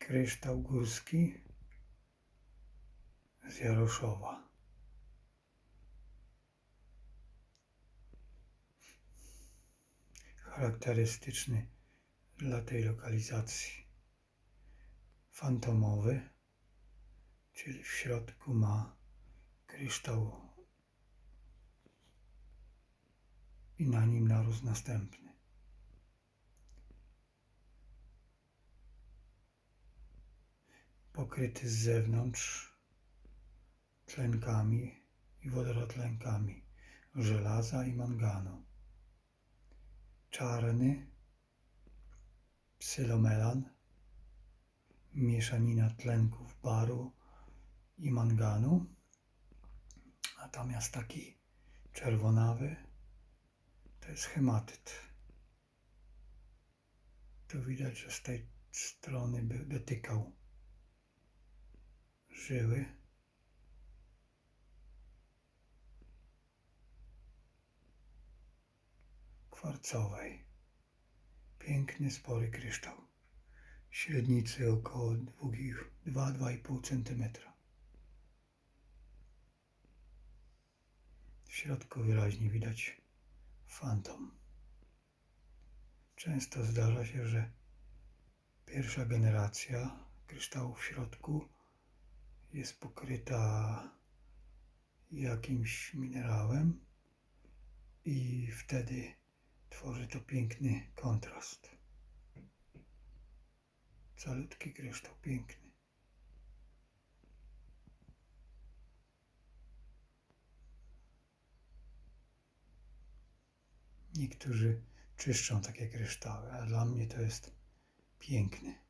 kryształ górski z Jaroszowa. Charakterystyczny dla tej lokalizacji. Fantomowy, czyli w środku ma kryształ i na nim narósł następny. Pokryty z zewnątrz tlenkami i wodorotlenkami żelaza i manganu. Czarny psylomelan, mieszanina tlenków baru i manganu, natomiast taki czerwonawy to jest hematyt. Tu widać, że z tej strony by dotykał żyły. Kwarcowej. Piękny, spory kryształ. Średnicy około 2-2,5 cm. W środku wyraźnie widać fantom. Często zdarza się, że pierwsza generacja kryształu w środku jest pokryta jakimś minerałem i wtedy tworzy to piękny kontrast. Calutki kryształ, piękny. Niektórzy czyszczą takie kryształy, a dla mnie to jest piękny.